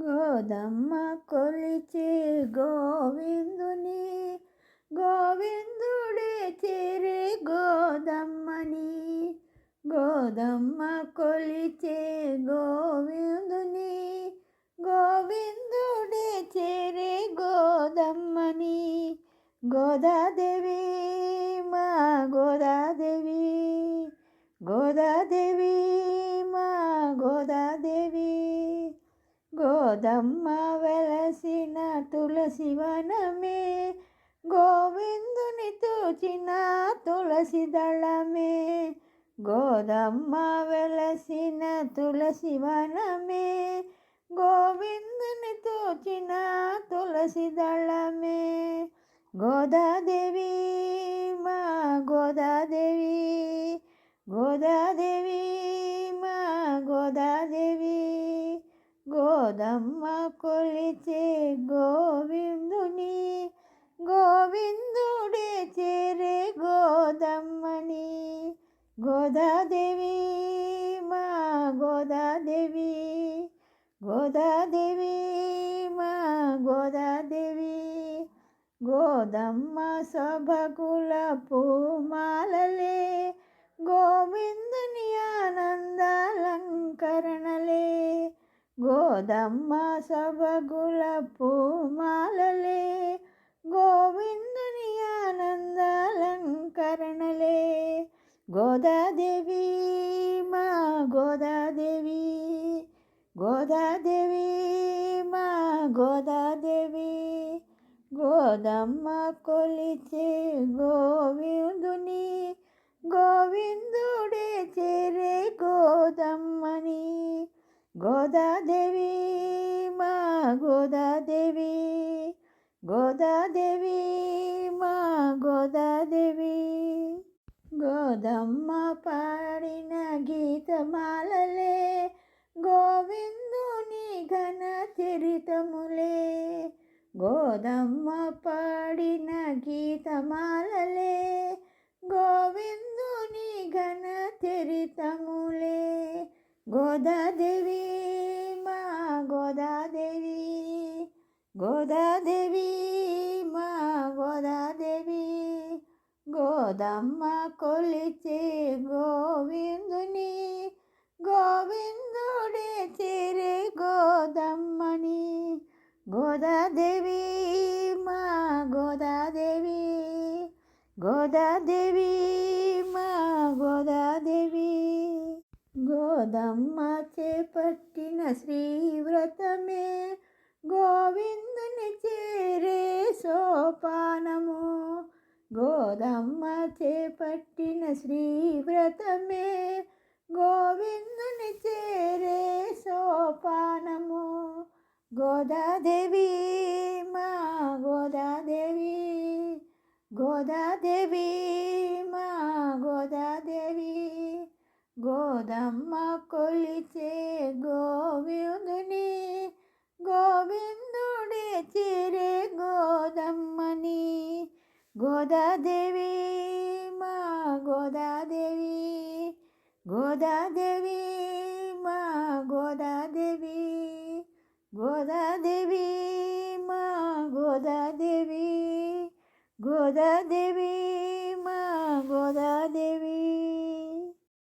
గోదమ్మ కొలిచే గోవిందుని గోవిందుడే చేరే గోదమ్మని గోదమ్మ కొలిచే గోవిందుని గోవిందుడే చేరే గోదమ్మని గోదాదేవి గోదమ్మ వెలసిన తులసి వనమే గోవిందుని తూచిన తులసి దళమే. గోదమ్మ వెలసిన తులసి వనమే గోవిందుని తూచిన తులసి దళమే. గోదాదేవి మా గోదాదేవి గోదాదేవి గోదమ్మ కొలిచే గోవిందుని గోవిందుడే చేరే గోదమ్మని. గోదాదేవి మా గోదాదేవి. గోదాదేవి మా గోదాదేవి. గోదమ్మ సభకుల పూమాలలే గోవిందుని ఆనందాలంకరణలే. గోదమ్మ సభగుల పూమాలలే గోవిందుని ఆనందాలంకరణలే. గోదాదేవి మా గోదాదేవి గోదాదేవి మా గోదాదేవి. గోదమ్మ కొలిచే గోవిందుని గోవిందుడే చేరే గోదమ్మని. గోదాదేవి మా గోదాదేవి. గోదాదేవి మా గోదాదేవి. గోదమ్మ పాడిన గీతమాలలే గోవిందుని ఘన చరితములే గోదమ్మ పాడిన గీతమాల గోదాదేవి మా గోదాదేవి. గోదాదేవి మా గోదాదేవి. గోదమ్మ కొలిచే గోవిందుని గోవిందుడే చేరే గోదమ్మని. గోదాదేవి మా గోదాదేవి. గోదాదేవి యశోదమ్మ చేపట్టిన శ్రీవ్రతమే గోవిందుని చేరే సోపానము. గోదమ్మ చేపట్టిన శ్రీవ్రతమే గోవిందుని చేరే సోపానము. గోదాదేవి మా గోదాదేవి గోదాదేవి గోదమ్మ కొలిచే గోవిందుని గోవిందుడే చేరే గోదమ్మని గోదాదేవి మా గోదాదేవి గోదాదేవి మా గోదాదేవి గోదాదేవి మా గోదాదేవి గోదాదేవి